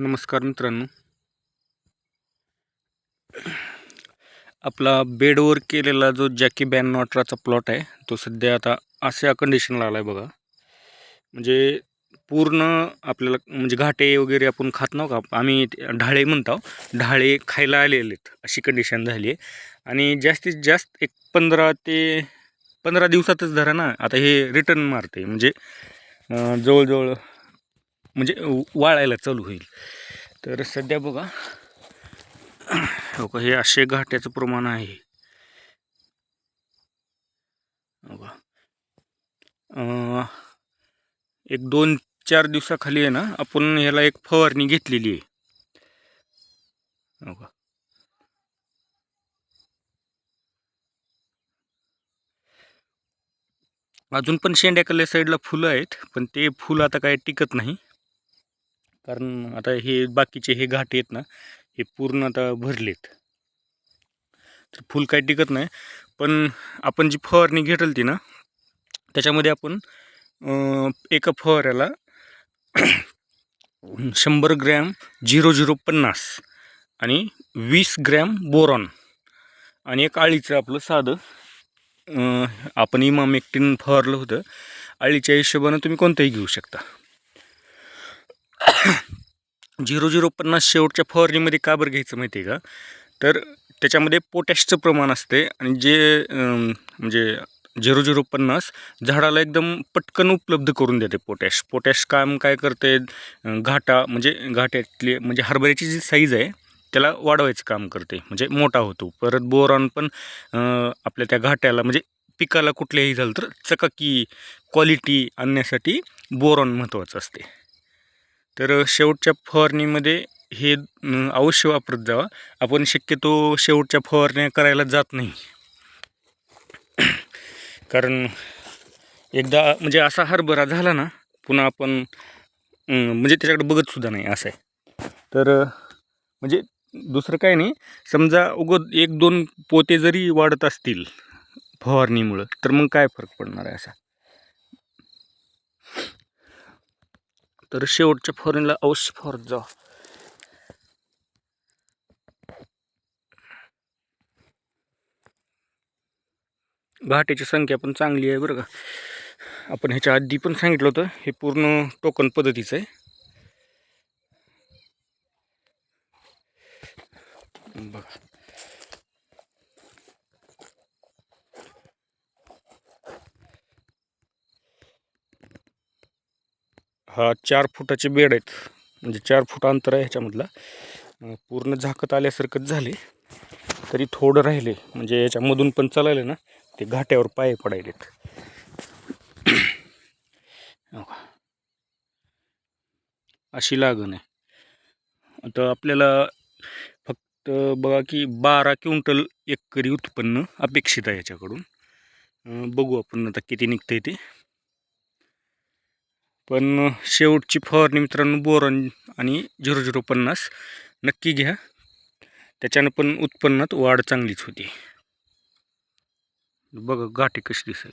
नमस्कार मित्रांनो. आपला बेडवर केलेला जो जॅकी बॅन नॉटराचा प्लॉट आहे तो सध्या आता अशा कंडिशनला आला आहे बघा. म्हणजे पूर्ण आपल्याला म्हणजे घाटे वगैरे आपण खात नव्हतो. का आम्ही ते ढाळे म्हणतो ढाळे खायला आलेले आहेत अशी कंडिशन झाली आहे. आणि जास्तीत जास्त एक पंधरा ते पंधरा दिवसातच धरा ना आता हे रिटर्न मारते. म्हणजे जवळजवळ म्हणजे वाळायला चालू होईल. तर सध्या बघा हो का हे असे घाट्याचं प्रमाण आहे. बघा. एक दोन चार दिवसाखाली आहे ना आपण ह्याला एक फवारणी घेतलेली आहे. बघा. का अजून पण शेंड्याकडल्या साईडला फुलं आहेत पण ते फुलं आता काय टिकत नाही. कारण आता हे बाकीचे हे घाट आहेत ना हे पूर्ण आता भरलेत. तर फुल काय टिकत नाही. पण आपण जी फवारणी घेतली ती ना त्याच्यामध्ये आपण एका फवाऱ्याला शंभर ग्रॅम झिरो झिरो पन्नास आणि वीस ग्रॅम बोरॉन आणि एक आळीचं आपलं साधं आपण इमाम इमामेक्टिन फवारलं होतं. आळीच्या हिशोबानं तुम्ही कोणतंही घेऊ शकता. झिरो झिरो पन्नास शेवटच्या फवारणीमध्ये का बरं घ्यायचं माहिती आहे का? तर त्याच्यामध्ये पोटॅशचं प्रमाण असते आणि जे म्हणजे झिरो झिरो पन्नास झाडाला एकदम पटकन उपलब्ध करून देते पोटॅश. पोटॅश काम काय करते? घाटा म्हणजे घाट्यातली म्हणजे हरभऱ्याची जी साईज आहे त्याला वाढवायचं काम करते. म्हणजे मोठा होतो. परत बोरॉन पण आपल्या त्या घाट्याला म्हणजे पिकाला कुठल्याही झालं तर चकाकी क्वालिटी आणण्यासाठी बोरॉन महत्त्वाचं असते. तर शेवटच्या फवारणीमध्ये हे अवश्य वापरत जावा. आपण शक्यतो शेवटच्या फवारण्या करायला जात नाही. कारण एकदा म्हणजे असा हरभरा झाला ना पुन्हा आपण म्हणजे त्याच्याकडे बघतसुद्धा नाही असं आहे. तर म्हणजे दुसरं काय नाही समजा उगत एक दोन पोते जरी वाढत असतील फवारणीमुळं तर मग काय फरक पडणार आहे असा? तर शेवटच्या फॉरेनला अवश्य फॉरत जा. घाटेची संख्या पण चांगली आहे बरं का. आपण ह्याच्या आधी पण सांगितलं होतं हे पूर्ण टोकन पद्धतीचं आहे. बघा. हा चार फुटाचे बेड आहेत. म्हणजे चार फूट अंतर आहे ह्याच्यामधला. पूर्ण झाकत आल्यासारखंच झाले. तरी थोडं राहिले. म्हणजे याच्यामधून पण चालायला ना ते घाट्यावर पाय पडायलेत. अशी लागण आहे. आता आपल्याला फक्त बघा की बारा क्विंटल एकरी उत्पन्न अपेक्षित आहे याच्याकडून. बघू आपण आता किती निघतंय ते. पण शेवटची फवारणी मित्रांनो बोरॉन आणि झिरो झिरो पन्नास नक्की घ्या. त्याच्यानं पण उत्पन्नात वाढ चांगलीच होती. बघा गाठी कशी दिसेल